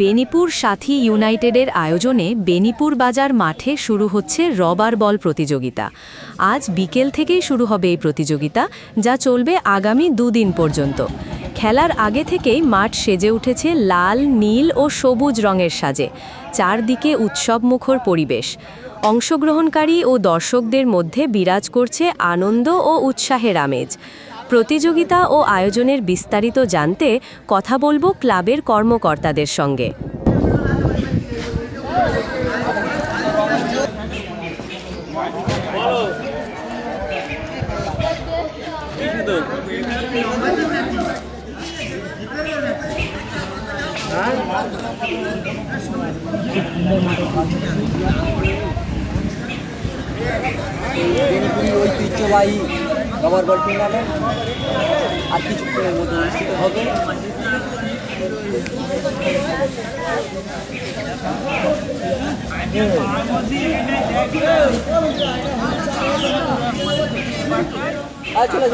বেনিপুর সাথী ইউনাইটেডের আয়োজনে বেনিপুর বাজার মাঠে শুরু হচ্ছে রবার বল প্রতিযোগিতা। আজ বিকেল থেকেই শুরু হবে এই প্রতিযোগিতা, যা চলবে আগামী দুদিন পর্যন্ত। খেলার আগে থেকেই মাঠ সেজে উঠেছে লাল, নীল ও সবুজ রঙের সাজে, চারদিকে উৎসবমুখর পরিবেশ। অংশগ্রহণকারী ও দর্শকদের মধ্যে বিরাজ করছে আনন্দ ও উৎসাহের আমেজ। প্রতিযোগিতা ও আয়োজনের বিস্তারিত জানতে কথা বলব ক্লাবের কর্মকর্তাদের সঙ্গে। ঐতিহ্যবাহী রবার বল টুর্নামেন্ট আর কিছুক্ষণের মধ্যে অনুষ্ঠিত হবে আর চলে।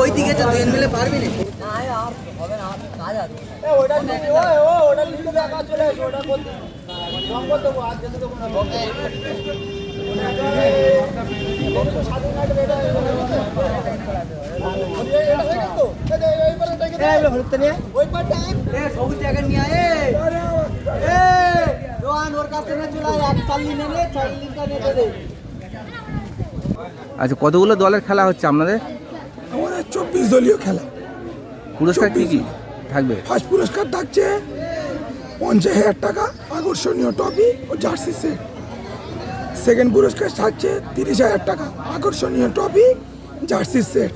ওই দিকে তো দুজন মিলে পারবি না হবে কাজ আছে। কাছে না চলে দে। আচ্ছা কতগুলো দলের খেলা হচ্ছে আপনাদের? আমাদের চব্বিশ দলীয় খেলা। পুরস্কার কি কি থাকবে? ফার্স্ট পুরস্কার থাকছে পঞ্চাশ হাজার টাকা আকর্ষণীয় ট্রফি ও জার্সি সেট। সেকেন্ড পুরস্কার থাকছে তিরিশ হাজার টাকা আকর্ষণীয় ট্রফি জার্সি সেট।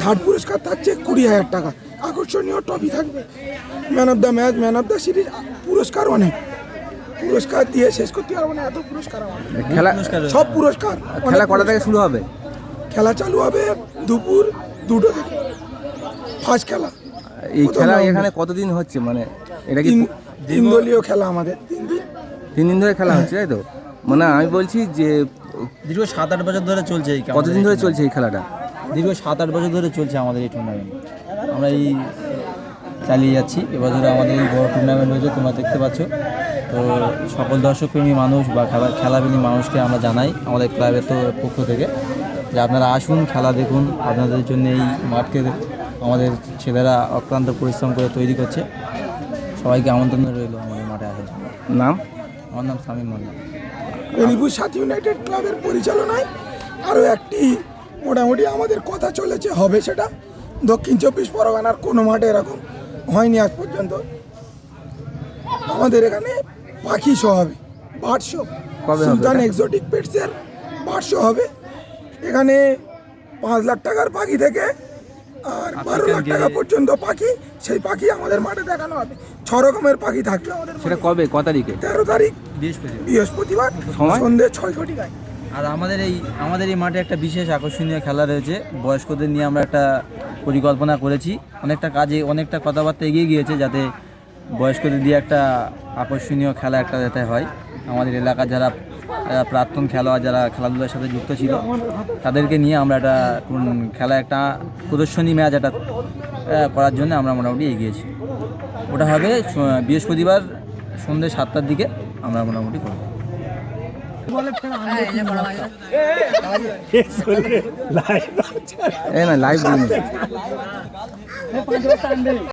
থার্ড পুরস্কার থাকছে কুড়ি হাজার টাকা আকর্ষণীয় ট্রফি থাকবে। Man of the match man of the series পুরস্কার অনেক। পুরস্কার দিয়ে শেষ করতে পারব না এত পুরস্কার খেলা সব পুরস্কার খেলা কটা থেকে শুরু হবে? খেলা চালু হবে দুপুর দুটো থেকে। ফার্স্ট খেলা। এই খেলা। এখানে কতদিন হচ্ছে? মানে এটা কি তিন তিন দলীয় খেলা আমাদের তিন দিন। তিন দিন ধরে খেলা হচ্ছে তাই তো? মানে আমি বলছি যে দীর্ঘ সাত আট বছর ধরে চলছে এই কতদিন ধরে চলছে এই খেলাটা? দীর্ঘ সাত আট বছর ধরে চলছে আমাদের এই টুর্নামেন্ট আমরা এই চালিয়ে যাচ্ছি। এবছর আমাদের এই বড় টুর্নামেন্ট হয়েছে তোমরা দেখতে পাচ্ছ। তো সকল দর্শকপ্রেমী মানুষ বা খেলা খেলাপ্রেমী মানুষকে আমরা জানাই আমাদের ক্লাবের তো পক্ষ থেকে যে আপনারা আসুন খেলা দেখুন। আপনাদের জন্য এই মাঠকে আমাদের ছেলেরা অক্লান্ত পরিশ্রম করে তৈরি করছে। সবাইকে আমন্ত্রণ রইল আমাদের মাঠে আসার জন্য। নাম? আমার নাম সামিন মান্না বেনিপুর সাথী ইউনাইটেড ক্লাবের পরিচালনায় আরও একটি মোটামুটি আমাদের কথা চলেছে হবে সেটা। দক্ষিণ চব্বিশ পরগনার কোনো মাঠে এরকম হয়নি আজ পর্যন্ত। আমাদের এখানে পাখি শো হবে বার্ড শো সুলতান এক্সোটিক পেটসের বার্ড শো হবে। এখানে পাঁচ লাখ টাকার পাখি থেকে আর বারো লাখ টাকা পর্যন্ত পাখি সেই পাখি আমাদের মাঠে দেখানো হবে। ছ রকমের পাখি থাকবে আমাদের সেটা কবে? ক তারিখে? তেরো তারিখ বৃহস্পতিবার। সময়? সন্ধ্যে ছয় ঘটিকায়। আর আমাদের এই আমাদের এই মাঠে একটা বিশেষ আকর্ষণীয় খেলা রয়েছে। বয়স্কদের নিয়ে আমরা একটা পরিকল্পনা করেছি। অনেকটা কাজে অনেকটা কথাবার্তা এগিয়ে গিয়েছে যাতে বয়স্কদের দিয়ে একটা আকর্ষণীয় খেলা একটা যাতে হয়। আমাদের এলাকার যারা যারা প্রাক্তন খেলোয়াড় যারা খেলাধুলার সাথে যুক্ত ছিল তাদেরকে নিয়ে আমরা একটা খেলা একটা প্রদর্শনী ম্যাচ একটা করার জন্য আমরা মোটামুটি এগিয়েছি। ওটা হবে বৃহস্পতিবার সন্ধ্যে সাতটার দিকে আমরা মোটামুটি করব। এই না লাইভ দিন।